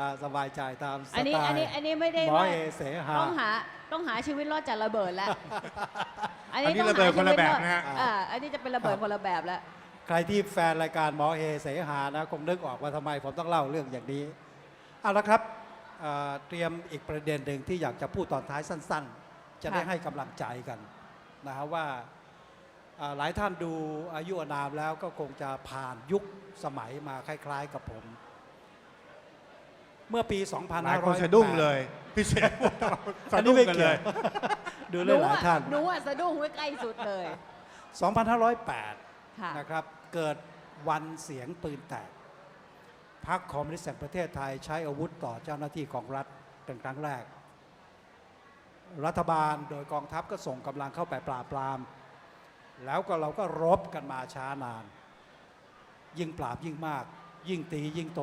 อ่าสบายใจตามสอันนี้ไตล์อันนี้อันนี้ไม่ได้หมอว่าเอเสหาต้องหาต้องหาชีวิตรอดจากระเบิดแล้วอันนี้ระเบิดคนละแบบนะฮะ อ่าอันนี้จะเป็นระเบิดคนละแบบแล้ว ใครที่แฟนรายการหมอเอเสหานะคงนึกออกว่าทำไมผมต้องเล่าเรื่องอย่างนี้เอาละครับเอ่อเตรียมอีกประเด็นหนึ่งที่อยากจะพูดตอนท้ายสั้น ๆ จะได้ค่ะ ให้กำลังใจกันนะฮะว่าอ่าหลายท่านดูอายุอานามแล้วก็คงจะผ่านยุคสมัยมาคล้าย ๆ กับผม เมื่อปี 2500หลายคนสะดุ้งเลยพี่เสกสะดุ้งกันเลย ดูหเลนูยหลายอะท่านหนูอะสะดุ้งไว้ใกล้สุดเลย 2508ค่ะนะครับ เกิดวันเสียงปืนแตกพรรคคอมมิวนิสต์แห่งประเทศไทยใช้อาวุธต่อเจ้าหน้าที่ของรัฐเป็นครั้งแรก รัฐบาลโดยกองทัพก็ส่งกำลังเข้าไปปราบปราม แล้วก็เราก็รบกันมาช้านาน ยิ่งปราบยิ่งมาก ยิ่งตียิ่งโต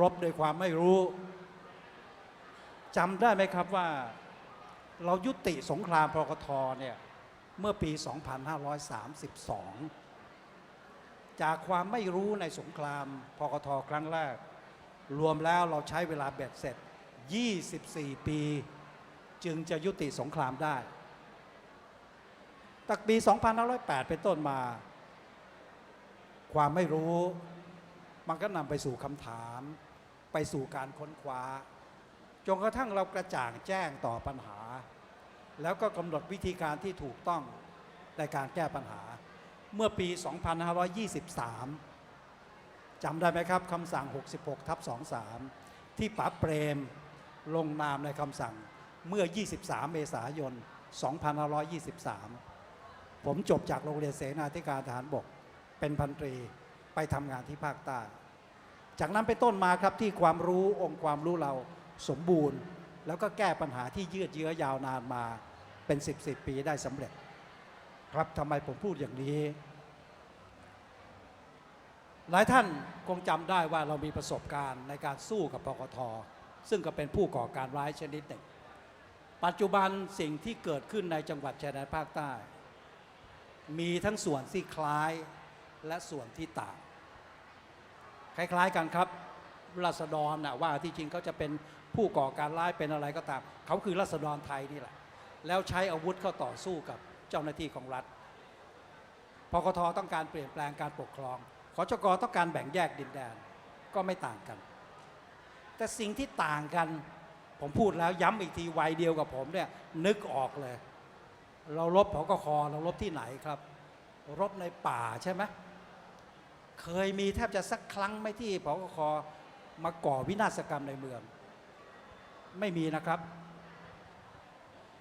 รบด้วยความไม่รู้จำได้ไหมครับว่าเรายุติสงครามพกทเนี่ยเมื่อปี 2532 จากความไม่รู้ในสงครามพกทครั้งแรก รวมแล้วเราใช้เวลาเบ็ดเสร็จ 24 ปี จึงจะยุติสงครามได้ตั้งปี 2508 เป็นต้นมา ความไม่รู้ มันก็นำไปสู่คำถาม ไปสู่การค้นคว้า จนกระทั่งเรากระจ่างแจ้งต่อปัญหา แล้วก็กำหนดวิธีการที่ถูกต้องในการแก้ปัญหา เมื่อปี 2523จำได้ไหมครับคำสั่ง 66ทับ23 ที่ป๋าเปรมลงนามในคำสั่งเมื่อ 23 เมษายน 2523 ผมจบจากโรงเรียนเสนาธิการทหารบก เป็นพันตรี ไปทำงานที่ภาคใต้ จากนั้นเป็นต้นมาครับที่ความรู้องค์ความรู้เราสมบูรณ์ แล้วก็แก้ปัญหาที่ยืดเยื้อยาวนานมาเป็น 10 10ปีได้สำเร็จ ครับทำไมผมพูดอย่างนี้ หลายท่านคงจำได้ว่าเรามีประสบการณ์ในการสู้กับปกท ซึ่งก็เป็นผู้ก่อการร้ายชนิดหนึ่งปัจจุบันสิ่งที่เกิดขึ้นในจังหวัดชายแดนภาคใต้ มีทั้งส่วนที่คล้าย และส่วนที่ต่าง คล้ายๆกันครับรัษฎรนะว่าที่จริงเขาจะเป็นผู้ก่อการร้ายเป็นอะไรก็ตาม เขาคือรัษฎรไทยนี่แหละ แล้วใช้อาวุธเข้าต่อสู้กับเจ้าหน้าที่ของรัฐพกทต้องการเปลี่ยนแปลงการปกครองขจกต้องการแบ่งแยกดินแดนก็ไม่ต่างกัน แต่สิ่งที่ต่างกัน ผมพูดแล้วย้ำอีกทีวัยเดียวกับผมเนี่ยนึกออกเลย เราลบพกคเราลบที่ไหนครับ รบในป่าใช่ไหม เคยมีแทบจะสักครั้งไม่ที่พกคมาก่อวินาศกรรมในเมือง ไม่มีนะครับ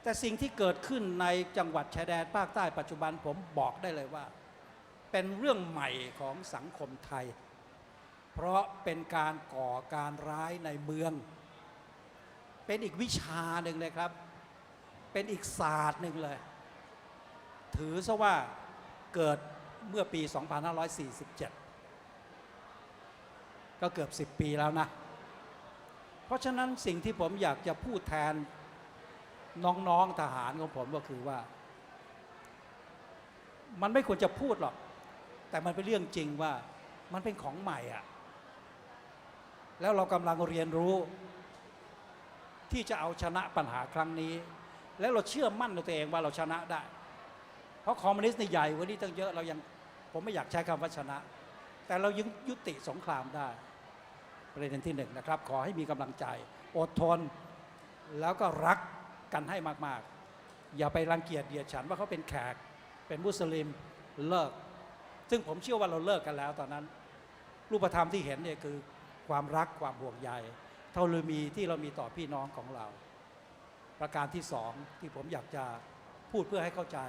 แต่สิ่งที่เกิดขึ้นในจังหวัดชายแดนภาคใต้ปัจจุบันผมบอกได้เลยว่า เป็นเรื่องใหม่ของสังคมไทย เพราะเป็นการก่อการร้ายในเมือง เป็นอีกวิชาหนึ่งเลยครับ เป็นอีกศาสตร์หนึ่งเลย ถือซะว่าเกิดเมื่อปี 2547 ก็เกือบ 10 ปีแล้วนะ เพราะฉะนั้นสิ่งที่ผมอยากจะพูดแทนน้องๆทหารของผมก็คือว่า มันไม่ควรจะพูดหรอก แต่มันเป็นเรื่องจริงว่ามันเป็นของใหม่อะแล้วเรากำลังเรียนรู้ ที่จะเอาชนะปัญหาครั้งนี้ แล้วเราเชื่อมั่นในตัวเองว่าเราชนะได้ เพราะคอมมิวนิสต์ในยใหญ่กว่านี้ตั้งเยอะเรายังผมไม่อยากใช้คำว่าชนะ แต่เรายังยุติสงครามได้ ประเด็นที่หนึ่งนะครับ ขอให้มีกำลังใจ อดทน แล้วก็รักกันให้มากๆ อย่าไปรังเกียจเดียดฉันว่าเขาเป็นแขก เป็นมุสลิมเลิก ซึ่งผมเชื่อว่าเราเลิกกันแล้วตอนนั้น รูปธรรมที่เห็นเนี่ยคือความรักความห่วงใยเท่าลืมีที่เรามีต่อพี่น้องของเรา ประการที่สองที่ผมอยากจะพูดเพื่อให้เข้าใจ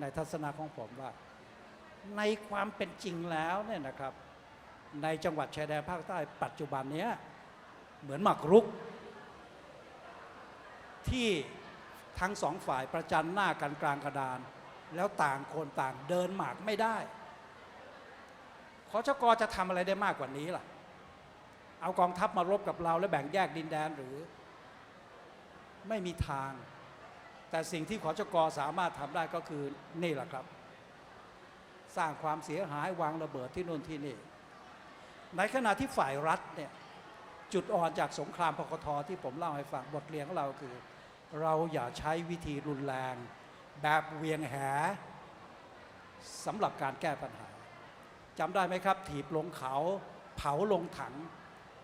ในทัศนะของผมว่า ในความเป็นจริงแล้วเนี่ยนะครับ ในจังหวัดชายแดนภาคใต้ปัจจุบันเนี้ยเหมือนหมากรุก ที่ทั้งสองฝ่ายประจันหน้ากันกลางกระดาน แล้วต่างคนต่างเดินหมากไม่ได้ขอชกจะทำอะไรได้มากกว่านี้ล่ะ เอากองทัพมารบกับเราและแบ่งแยกดินแดนหรือ ไม่มีทาง แต่สิ่งที่ขอชกสามารถทำได้ก็คือนี่แหละครับ สร้างความเสียหายวางระเบิดที่นู่นที่นี่ ในขณะที่ฝ่ายรัฐเนี่ยจุดอ่อนจากสงครามพกทที่ผมเล่าให้ฟังบทเรียนของเราคือ เราอย่าใช้วิธีรุนแรง แบบเวียงแหสำหรับการแก้ปัญหาจำได้ไหมครับ ถีบลงเขาเผาลงถัง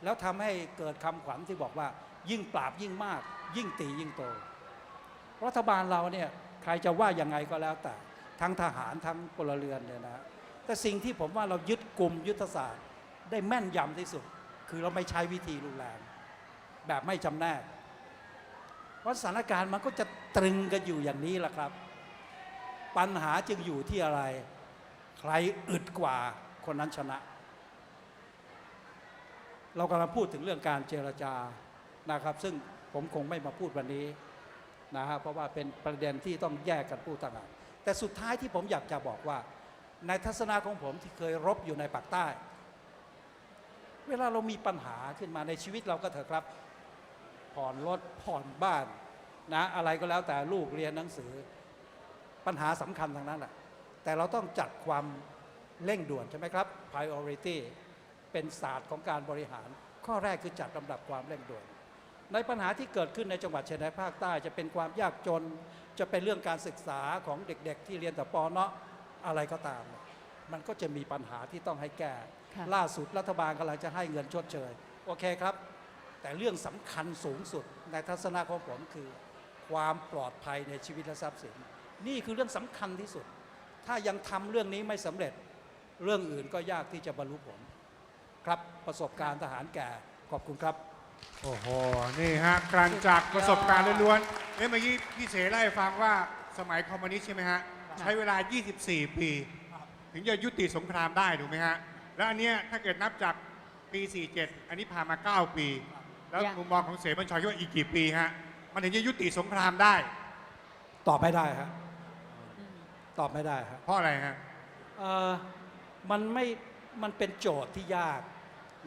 แล้วทำให้เกิดคำขวัญที่บอกว่า ยิ่งปราบยิ่งมาก ยิ่งตียิ่งโต รัฐบาลเราเนี่ยใครจะว่ายังไงก็แล้วแต่ ทั้งทหารทั้งพลเรือนเนี่ยนะแต่สิ่งที่ผมว่าเรายึดกลุ่มยุทธศาสตร์ ได้แม่นยำที่สุด คือเราไม่ใช้วิธีรุนแรง แบบไม่จำแนกเพราะสถานการณ์มันก็จะตรึงกันอยู่อย่างนี้แหละครับ ปัญหาจึงอยู่ที่อะไร ใครอึดกว่าคนนั้นชนะ เรากำลังพูดถึงเรื่องการเจรจานะครับ ซึ่งผมคงไม่มาพูดวันนี้นะฮะเพราะว่าเป็นประเด็นที่ต้องแยกกันพูดต่างหาก แต่สุดท้ายที่ผมอยากจะบอกว่า ในทัศนะของผมที่เคยรบอยู่ในปากใต้ เวลาเรามีปัญหาขึ้นมาในชีวิตเราก็เถอะครับ ผ่อนรถผ่อนบ้านนะอะไรก็แล้วแต่ลูกเรียนหนังสือ ปัญหาสำคัญทางนั้นแหละแต่เราต้องจัดความเร่งด่วนใช่ไหมครับ priority เป็นศาสตร์ของการบริหาร ข้อแรกคือจัดลำดับความเร่งด่วน ในปัญหาที่เกิดขึ้นในจังหวัดชายแดนภาคใต้ จะเป็นความยากจน จะเป็นเรื่องการศึกษาของเด็กๆ ที่เรียนแต่ปเนาะอะไรก็ตาม มันก็จะมีปัญหาที่ต้องให้แก้ค่ะล่าสุดรัฐบาลกำลังจะให้เงินชดเชย โอเคครับ แต่เรื่องสำคัญสูงสุดในทัศนะของผมคือ ความปลอดภัยในชีวิตและทรัพย์สิน นี่คือเรื่องสำคัญที่สุด ถ้ายังทำเรื่องนี้ไม่สำเร็จ เรื่องอื่นก็ยากที่จะบรรลุผล ครับประสบการณ์ทหารแก่ขอบคุณครับ โอ้โห นี่ฮะการจากประสบการณ์ล้วนๆเอ้ยเมื่อกี้พี่เสเล่าให้ฟังว่าสมัยคอมมิวนิสต์ใช่ไหมฮะ ใช้เวลา 24 ปี ถึงจะยุติสงครามได้ถูกไหมฮะ แล้วอันเนี้ยถ้าเกิดนับจากปี 47 อันนี้ผ่านมา 9 ปี แล้วยังมุมมองของเสบัญชรคิดว่าอีกกี่ปีฮะ มันถึงจะยุติสงครามได้ ตอบไม่ได้ฮะตอบไม่ได้ฮะเพราะอะไรฮะ เอ่อมันไม่ มันเป็นโจทย์ที่ยาก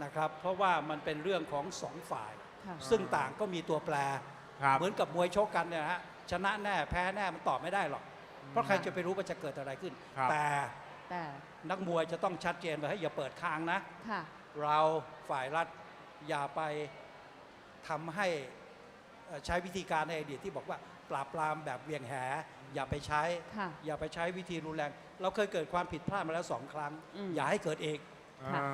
นะครับ เพราะว่ามันเป็นเรื่องของสองฝ่ายค่ะซึ่งต่างก็มีตัวแปร ครับ เหมือนกับมวยชกกันเนี่ยฮะชนะแน่แพ้แน่มันตอบไม่ได้หรอก เพราะใครจะไปรู้ว่าจะเกิดอะไรขึ้น ครับ แต่แต่นักมวยจะต้องชัดเจนว่าให้ยอย่าเปิดทางนะ ค่ะ เราฝ่ายรัฐอย่าไปทำให้เอ่อใช้วิธีการในอดีตที่บอกว่าปราบปรามแบบเวียงแห อย่าไปใช้ ค่ะอย่าไปใช้วิธีรุนแรง เราเคยเกิดความผิดพลาดมาแล้วสองครั้ง อืม อย่าให้เกิดเอง ค่ะอ่า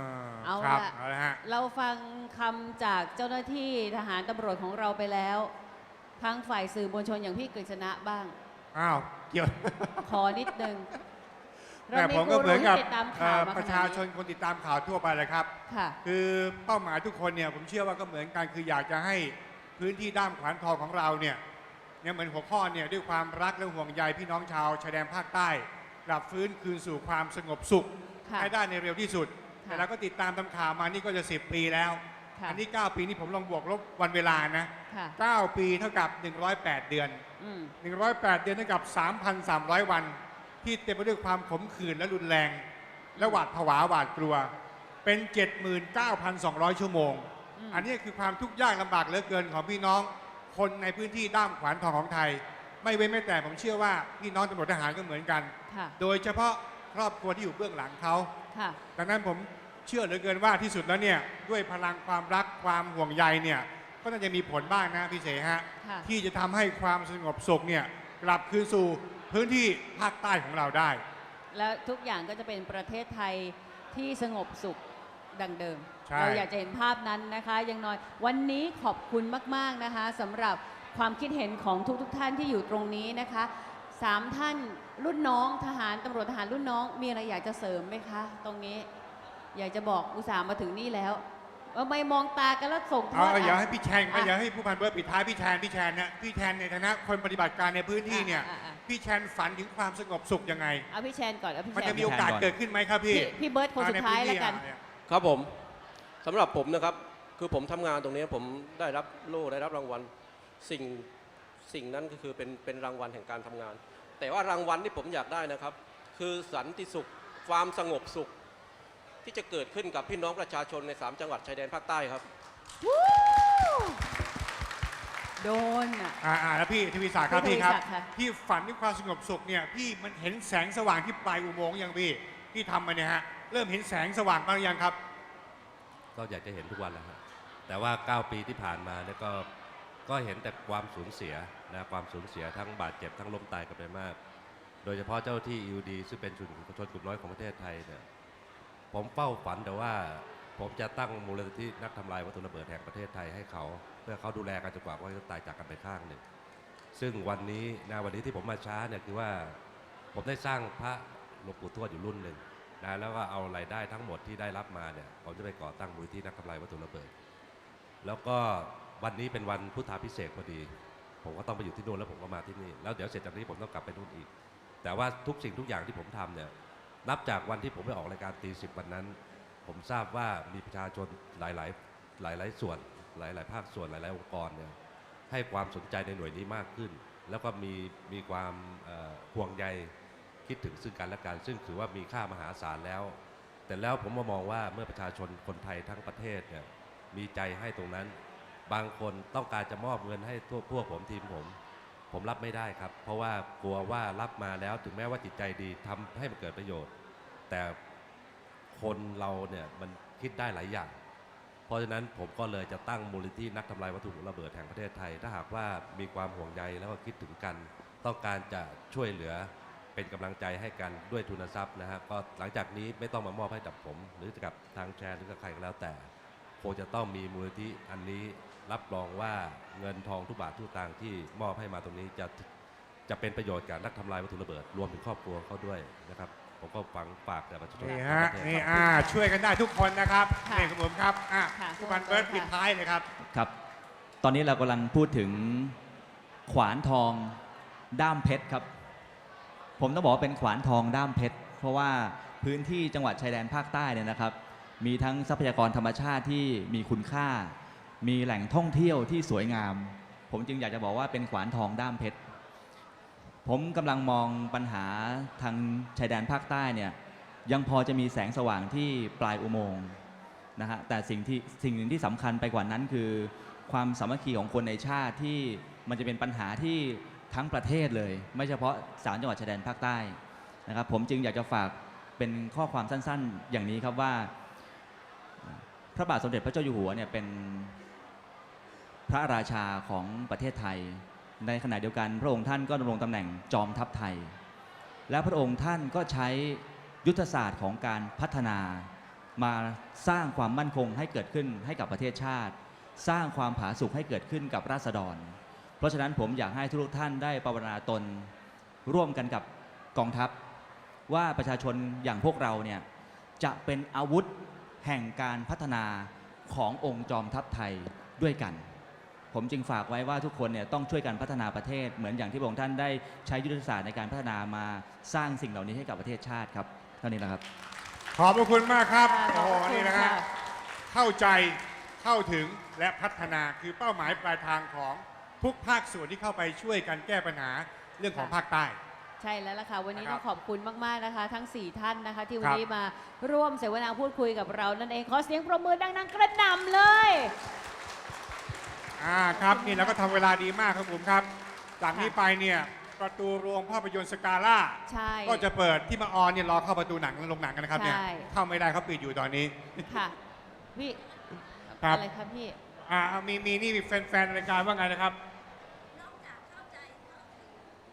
เอาครับละเอาละฮะ เราฟังคำจากเจ้าหน้าที่ทหารตำรวจของเราไปแล้ว ทางฝ่ายสื่อมวลชนอย่างพี่กฤษณะบ้าง อ้าว เกี่ยวขอนิดนึงแต่ผมก็เหมือนกับที่ติดตามเอ่ข่าวอมาประขชานาดชนคนติดตามข่าวทั่วไปเลยครับ ค่ะ คือเป้าหมายทุกคนเนี่ยผมเชื่อว่าก็เหมือนกันคืออยากจะให้พื้นที่ด้ามขวานทองของเราเนี่ยเนี่ยเหมือนหัวข้อเนี่ยด้วยความรักและห่วงใยพี่น้องชาวชายแดนภาคใต้กลับฟื้นคืนสู่ความสงบสุขค่ะ ให้ได้ในเร็วที่สุดค่ะ แต่เราก็ติดตามทำข่าวมานี่ก็จะ 10 ปีแล้ว ค่ะอันนี้ 9 ปีนี่ผมลองบวกลบวันเวลานะ ค่ะ 9 ปีเท่ากับ 108 เดือน อืม108 เดือนเท่ากับ 3,300 วัน ที่เต็มไปด้วยความขมขื่นและรุนแรง และหวาดผวาหวาดกลัว เป็น 79,200 ชั่วโมงอืมอันนี้คือความทุกข์ยากลำบากเหลือเกินของพี่น้อง คนในพื้นที่ด้ามขวานทองของไทย ไม่เว้นแม้แต่ผมเชื่อว่าพี่น้องตำรวจทหารก็เหมือนกัน ค่ะ โดยเฉพาะครอบครัวที่อยู่เบื้องหลังเขา ค่ะ ดังนั้นผมเชื่อเหลือเกินว่าที่สุดแล้วเนี่ยด้วยพลังความรักความห่วงใยเนี่ยก็น่าจะมีผลบ้างนะพี่เสฮะค่ะ ที่จะทำให้ความสงบสุขเนี่ยกลับคืนสู่พื้นที่ภาคใต้ของเราได้ แล้วทุกอย่างก็จะเป็นประเทศไทยที่สงบสุขดังเดิม ใช่ เราอยากจะเห็นภาพนั้นนะคะอยังน้อยวันนี้ขอบคุณมาก ๆ นะคะสำหรับความคิดเห็นของทุก ๆทท่านที่อยู่ตรงนี้นะคะ สามท่านรุ่นน้องทหารตำรวจทหารรุ่นน้อง มีอะไรอยากจะเสริมไหมคะ ตรงนี้ อยากจะบอกอุตส่าห์มาถึงนี่แล้วว่าไม่มองตากันแล้วส่งทเอาอดเอาอย่าอะให้พี่แชนอะอย่าให้ผู้พันเบิร์ดปิดท้ายพี่แชนพี่แชนเนี่ยพี่แชนในฐานะคนปฏิบัติการในพื้นที่เนี่ยอะอะอะพี่แชนฝันถึงความสงบสุขยังไง เอาพี่แชนก่อนเอาพี่มันแชจะนมีโอกาสพี่แชนก่อนเกิดขึ้นไหมครับพี่พี่พี่เบิร์ตคนสุดท้ายแล้วกันอ่ใพื้ที่อะครับผมสำหรับผมนะครับ คือผมทำงานตรงนี้ผมได้รับโล่ได้รับรางวัล สิ่ง สิ่งนั้นก็คือเป็นเป็นรางวัลแห่งการทำงาน แต่ว่ารางวัลที่ผมอยากได้นะครับ คือสันติสุข ความสงบสุข ที่จะเกิดขึ้นกับพี่น้องประชาชนใน 3 จังหวัดชายแดนภาคใต้ครับ โดนอะ อ่าอ่าแล้วพี่ทวีศักดิ์ครับพี่พี่ครับ ทวีศักดิ์ค่ะ พี่ฝันถึงความสงบสุขเนี่ยพี่มันเห็นแสงสว่างที่ปลายอุโมงค์ยังพี่ที่ทำมาเนี่ยฮะเริ่มเห็นแสงสว่างบ้างหรือยังครับ ก็อยากจะเห็นทุกวันแหล้วครับแต่ว่า 9 ปีที่ผ่านมาเนี่ยก็ก็เห็นแต่ความสูญเสีย นะความสูญเสียทั้งบาดเจ็บทั้งล้มตายกันไปมาก โดยเฉพาะเจ้าที่ EUD ซึ่งเป็นชนชนกลุ่มน้อยของประเทศไทยเนี่ยผมเป้าฝันแต่ว่าผมจะตั้งมูลนิธินักทำลายวัตถุระเบิดแห่งประเทศไทยให้เขา เพื่อเขาดูแลกันจนกว่าเขาจะตายจากกันไปข้างหนึ่งซึ่งวันนี้นะวันนี้ที่ผมมาช้าเนี่ยคือว่าผมได้สร้างพระหลวงปู่ทวดอยู่รุ่นหนึ่งนะแล้วก็เอารายได้ทั้งหมดที่ได้รับมาเนี่ยผมจะไปก่อตั้งมูลนิธินักทำลายวัตถุระเบิด แล้วก็วันนี้เป็นวันพุทธาพิเศษกพอดี ผมก็ต้องไปอยู่ที่นู่นแล้วผมก็มาที่นี่แล้วเดี๋ยวเสร็จจากนี้ผมต้องกลับไปนู่นอีก แต่ว่าทุกสิ่งทุกอย่างที่ผมทำเนี่ยนับจากวันที่ผมไปออกรายการตีสิบวันนั้น ผมทราบว่ามีประชาชนหลายๆหลายๆส่วน หลายๆภาคส่วนหลายๆองค์กรเนี่ยให้ความสนใจในหน่วยนี้มากขึ้น แล้วก็มีมีความห่วงใยคิดถึงซึ่งกันและกันซึ่งถือว่ามีค่ามหาศาลแล้ว แต่แล้วผมมามองว่าเมื่อประชาชนคนไทยทั้งประเทศเนี่ยมีใจให้ตรงนั้น บางคนต้องการจะมอบเงินให้ทั่วพวกผมทีมผม ผมรับไม่ได้ครับ เพราะว่ากลัวว่ารับมาแล้วถึงแม้ว่าจิตใจดีทำให้มันเกิดประโยชน์ แต่คนเราเนี่ยมันคิดได้หลายอย่าง เพราะฉะนั้นผมก็เลยจะตั้งมูลนิธินักทำลายวัตถุระเบิดแห่งประเทศไทย ถ้าหากว่ามีความห่วงใยแล้วก็คิดถึงกัน ต้องการจะช่วยเหลือเป็นกำลังใจให้กันด้วยทุนทรัพย์นะฮะก็หลังจากนี้ไม่ต้องมามอบให้กับผม หรือกับทางแชร์หรือกับใครก็แล้วแต่คงจะต้องมีมูลนิธิอันนี้ รับรองว่าเงินทองทุกบาททุกสตางค์ที่มอบให้มาตรงนี้จะจะเป็นประโยชน์กับนักทำลายวัตถุระเบิดรวมถึงครอบครัวเขาด้วยนะครับ ผมก็ฟังฝากแต่ประชาชนนี่ทั้งฮะประเทศนี่อ่าช่วยกันได้ทุกคนนะครับค่ะนี่คุณผมครับอะค่ะผู้พันเบิร์ตค่ะ ปิดท้ายเลยครับ ครับ ตอนนี้เรากำลังพูดถึงขวานทองด้ามเพชรครับ ผมต้องบอกว่าเป็นขวานทองด้ามเพชร เพราะว่าพื้นที่จังหวัดชายแดนภาคใต้เนี่ยนะครับ มีทั้งทรัพยากรธรรมชาติที่มีคุณค่า มีแหล่งท่องเที่ยวที่สวยงาม ผมจึงอยากจะบอกว่าเป็นขวานทองด้ามเพชร ผมกำลังมองปัญหาทางชายแดนภาคใต้เนี่ยยังพอจะมีแสงสว่างที่ปลายอุโมงค์นะฮะแต่สิ่งที่สิ่งหนึ่งที่สำคัญไปกว่านั้นคือ ความสามัคคีของคนในชาติที่มันจะเป็นปัญหาที่ทั้งประเทศเลย ไม่เฉพาะสามจังหวัดชายแดนภาคใต้นะครับผมจึงอยากจะฝากเป็นข้อความสั้นๆ อย่างนี้ครับว่า พระบาทสมเด็จพระเจ้าอยู่หัวเนี่ยเป็น พระราชาของประเทศไทย ในขณะเดียวกัน พระองค์ท่านก็ดำรงตำแหน่งจอมทัพไทย และพระองค์ท่านก็ใช้ยุทธศาสตร์ของการพัฒนา มาสร้างความมั่นคงให้เกิดขึ้นให้กับประเทศชาติ สร้างความผาสุกให้เกิดขึ้นกับราษฎร เพราะฉะนั้นผมอยากให้ทุกท่านได้ปรารถนาตนร่วมกันกับกองทัพ ว่าประชาชนอย่างพวกเราเนี่ยจะเป็นอาวุธแห่งการพัฒนาขององค์จอมทัพไทยด้วยกัน ผมจึงฝากไว้ว่าทุกคนเนี่ยต้องช่วยกันพัฒนาประเทศ เหมือนอย่างที่พระองค์ท่านได้ใช้ยุทธศาสตร์ในการพัฒนามาสร้างสิ่งเหล่านี้ให้กับประเทศชาติครับเท่านี้นะครับ ขอบพระคุณมากครับค่ะขโอ้อบโหพระคุณนี่นะฮะค่ะ เข้าใจเข้าถึงและพัฒนาคือเป้าหมายปลายทางของทุกภาคส่วนที่เข้าไปช่วยกันแก้ปัญหาเรื่องของภาคใต้ ใช่แล้วล่ะค่ะ วันนี้นะครับต้องขอบคุณมาก ๆ นะคะ ทั้ง 4 ท่านนะคะ ที่วัคนรับนี้มาร่วมเสวนาพูดคุยกับเรานั่นเอง ขอเสียงปรบมือดัง ๆ กระหน่ำเลย อ่าครับนี่เราก็ทำเวลาดีมากครับผมครับจากนี้ไปเนี่ยประตูโรงภาพยนตร์สกาล่าใช่ ก็จะเปิดที่มาออนเนี่ยรอเข้าประตูหนังโรงหนังกันนะครับเนี่ยใช่ เข้าไม่ได้เขาปิดอยู่ตอนนี้ ค่ะพี่ครับ อะไรครับพี่ อ่ามีมีนี่มีแฟนๆรายการว่าไงนะครับ นอกจากเข้าใจเข้าถึง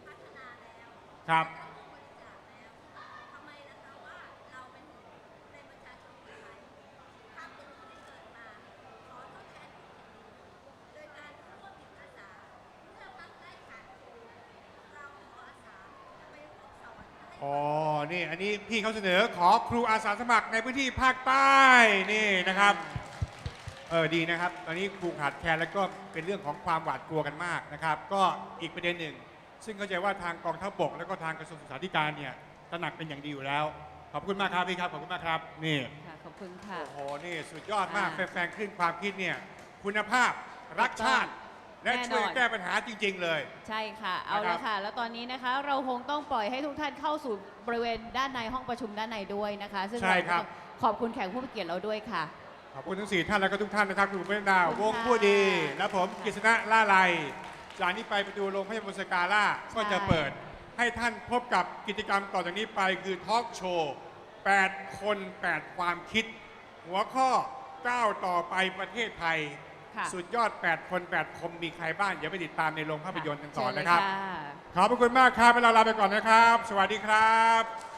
พัฒนาแล้วครับและบริจาคแล้วทำไมนะคะว่าเราเป็นในประชาชนคนไทยถ้าเป็นคนที่เกิดมา ขอทดแทนคุณแผ่นดินโดยการร่วมจิตอาสาเมื่อพักได้ขาดทุนเราขออาสาจะไปร่วมสอนให้ อ๋อ นี่ อันนี้พี่เขาเสนอขอครูอาสาสมัครในพื้นที่ภาคใต้นี่นะครับเออดีนะครับ ตอนนี้ครูขาดแคลนแล้วก็เป็นเรื่องของความหวาดกลัวกันมากนะครับ ก็อีกประเด็นหนึ่ง ซึ่งเข้าใจว่าทางกองทัพบก แล้วก็ทางกระทรวงศึกษาธิการเนี่ยตระหนักเป็นอย่างดีอยู่แล้ว ขอบคุณมากครับพี่ครับขอบคุณมากครับนี่ค่ะขอบคุณค่ะโอ้โหนี่สุดยอดมากอ่าแฟนๆขึ้นความคิดเนี่ยคุณภาพรักชาติ และแน่นอน ช่วยแก้ปัญหาจริง ๆ เลย ใช่ค่ะ เอานะครัละบ ค่ะ แล้วตอนนี้นะคะ เราคงต้องปล่อยให้ทุกท่านเข้าสู่บริเวณด้านในห้องประชุมด้านในด้วยนะคะ ซึ่งใช่เราครับต้องขอบคุณแขกผู้มีเกียรติเราด้วยค่ะ ขอบคุณทั้งสี่ท่านแล้วก็ทุกท่านนะครับคุณเพื่อนดาวขอบคุวณงค่ะ ผู้ดี และผมกฤษณะล่าไลจากนี้ไปไปดูโรงพยาบาลสกาล่าก็จะเปิด ให้ท่านพบกับกิจกรรมต่อจากนี้ไปคือทอล์กโชว์8คน 8 ความคิด หัวข้อก้าวต่อไปประเทศไทย ค่ะสุดยอด 8 คน 8 คมมีใครบ้างเดี๋ยวไปติดตามในโรงภาพยนตร์กันก่อนเชิญเลยนะครับค่ะขอบพระคุณมากครับเวลาลาไปก่อนนะครับ สวัสดีครับ